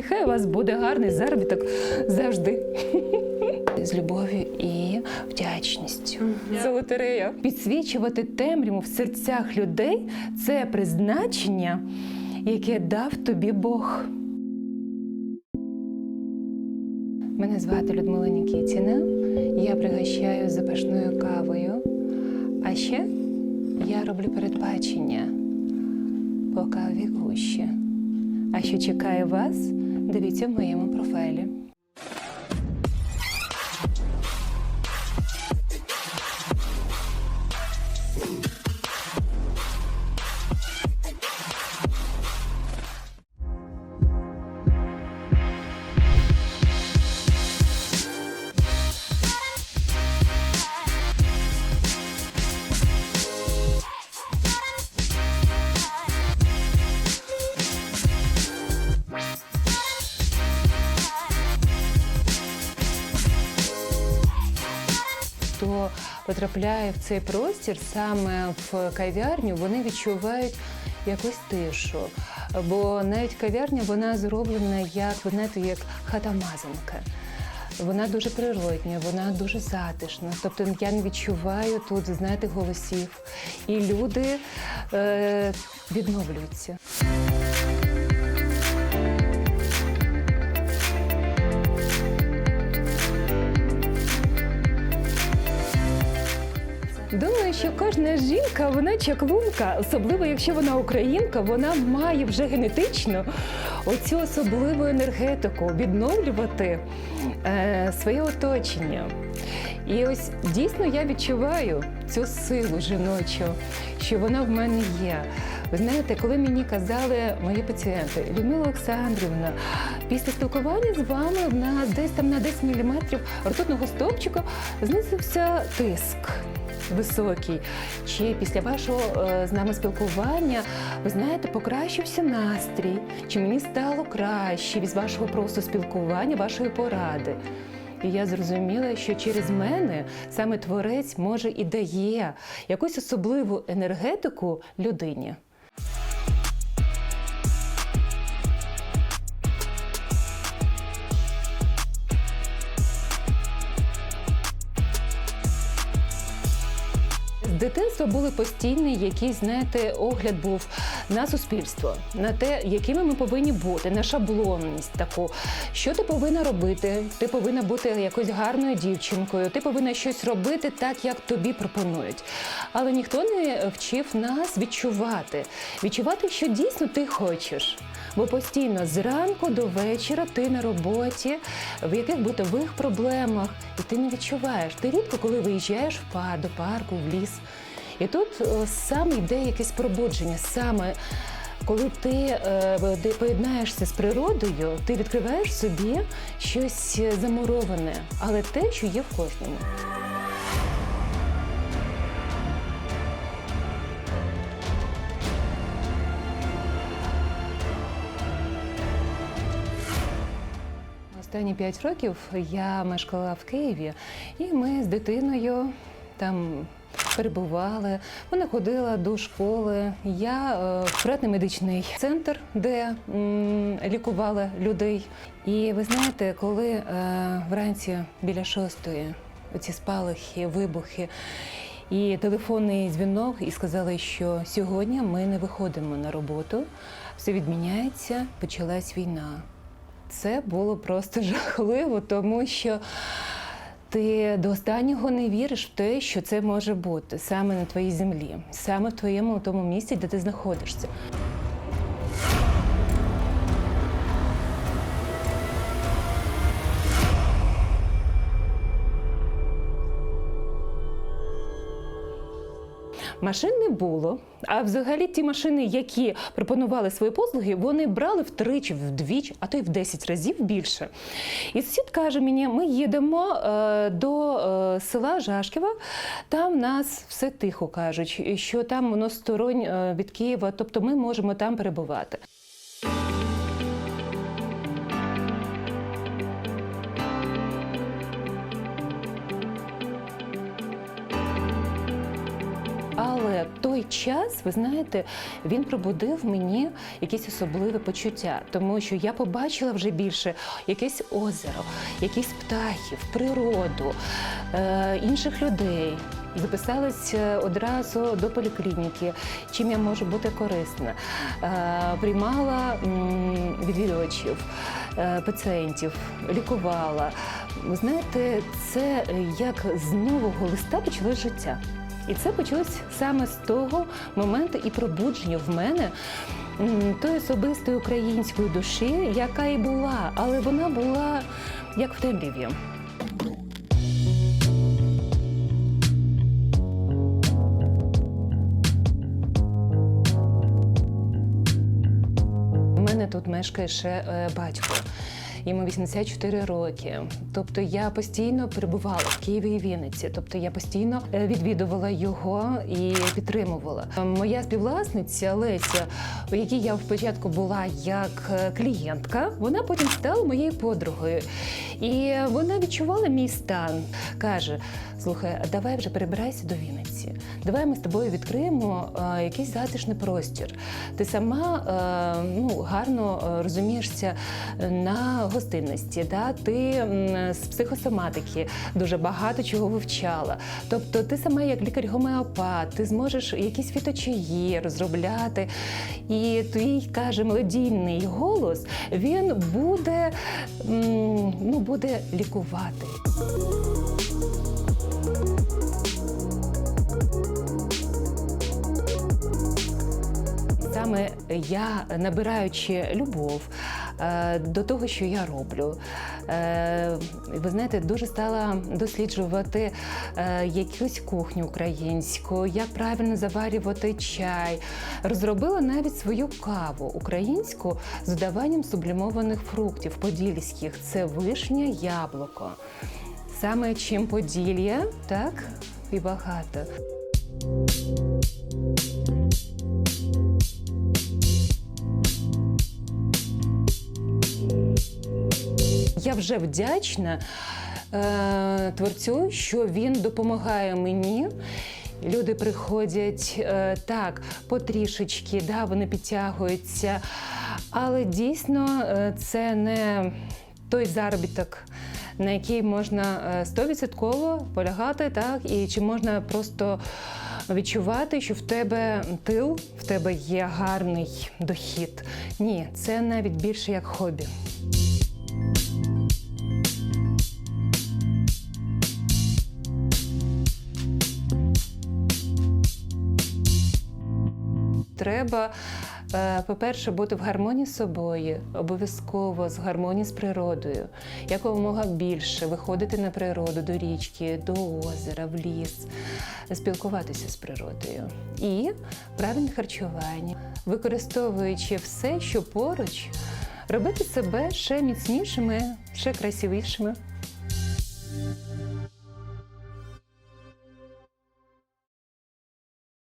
нехай у вас буде гарний заробіток завжди. З любов'ю і вдячністю. Це лотерея. Підсвічувати темряву в серцях людей це призначення, яке дав тобі Бог. Мене звати Людмила Нікітіна. Я пригощаю запашною кавою. А ще я роблю передбачення по каві гущі. А що чекає вас, дивіться в моєму профайлі. Потрапляє в цей простір саме в кав'ярню, вони відчувають якусь тишу. Бо навіть кав'ярня вона зроблена як ви знаєте, як хата-мазанка. Вона дуже природня, вона дуже затишна. Тобто я не відчуваю тут, знаєте, голосів. І люди е, відновлюються. Думаю, що кожна жінка вона чаклунка, особливо якщо вона українка, вона має вже генетично оцю особливу енергетику відновлювати е, своє оточення. І ось дійсно я відчуваю цю силу жіночу, що вона в мене є. Ви знаєте, коли мені казали мої пацієнти, Людмила Олександрівна, після спілкування з вами в нас десь там на 10 мм ртутного стовпчика знизився тиск високий. Чи після вашого е, з нами спілкування, ви знаєте, покращився настрій, чи мені стало краще від вашого просто спілкування, вашої поради. І я зрозуміла, що через мене саме творець може і дає якусь особливу енергетику людині. Дитинства були постійні якийсь, знаєте, огляд був на суспільство, на те, якими ми повинні бути, на шаблонність таку. Що ти повинна робити? Ти повинна бути якоюсь гарною дівчинкою, ти повинна щось робити так, як тобі пропонують. Але ніхто не вчив нас відчувати, відчувати, що дійсно ти хочеш. Бо постійно зранку до вечора ти на роботі, в яких битових проблемах, і ти не відчуваєш. Ти рідко коли виїжджаєш в пар, до парку, в ліс. І тут о, саме йде якесь пробудження, саме коли ти е, де поєднаєшся з природою, ти відкриваєш собі щось замуроване, але те, що є в кожному. Останні п'ять років я мешкала в Києві, і ми з дитиною там перебували. Вона ходила до школи. Я е, приватний медичний центр, де м, лікували людей. І ви знаєте, коли е, вранці біля шостої оці спалахи, вибухи. І телефонний дзвінок, і сказали, що сьогодні ми не виходимо на роботу, все відміняється, почалась війна. Це було просто жахливо, тому що ти до останнього не віриш в те, що це може бути саме на твоїй землі, саме в твоєму тому місці, де ти знаходишся. Машин не було. А взагалі ті машини, які пропонували свої послуги, вони брали втричі, вдвічі, а то й в 10 разів більше. І сусід каже мені: ми їдемо е, до е, села Жашківа, там нас все тихо кажуть, що там воно сторонь е, від Києва, тобто ми можемо там перебувати. Але той час, ви знаєте, він пробудив мені якісь особливі почуття, тому що я побачила вже більше якесь озеро, якісь птахів, природу, е, інших людей. Записалась е, одразу до поліклініки, чим я можу бути корисна. Е, Приймала відвідувачів, пацієнтів, лікувала. Ви знаєте, це як з нового листа почалось життя. І це почалось саме з того моменту і пробудження в мене тої особистої української душі, яка і була, але вона була як в темряві. У мене тут мешкає ще е, батько. Йому 84 роки. Тобто я постійно перебувала в Києві і Вінниці. Тобто я постійно е, відвідувала його і підтримувала. Моя співвласниця Леся, у якій я спочатку була як е, клієнтка, вона потім стала моєю подругою. І вона відчувала мій стан. каже: слухай, давай вже перебирайся до Вінниці. Давай ми з тобою відкриємо е, якийсь затишний простір. Ти сама е, ну, гарно е, розумієшся на гостинності. Да? Ти з психосоматики дуже багато чого вивчала. Тобто, ти сама як лікар-гомеопат, ти зможеш якісь фіточаї розробляти. І твій каже мелодійний голос він буде, ну, буде лікувати. Саме я, набираючи любов до того, що я роблю, е, ви знаєте, дуже стала досліджувати е, якусь кухню українську, як правильно заварювати чай. Розробила навіть свою каву українську з додаванням сублімованих фруктів подільських. Це вишня, яблуко. Саме чим поділля, так і багато. Я вже вдячна е, творцю, що він допомагає мені. Люди приходять е, так, потрішечки, да, вони підтягуються. Але дійсно е, це не той заробіток, на який можна е, стовідсотково полягати, так, і чи можна просто відчувати, що в тебе тил, в тебе є гарний дохід. Ні, це навіть більше як хобі. Треба, е, по-перше, бути в гармонії з собою, обов'язково з гармонії з природою, якомога більше виходити на природу, до річки, до озера, в ліс, спілкуватися з природою. І правильне харчування, використовуючи все, що поруч, робити себе ще міцнішими, ще красивішими.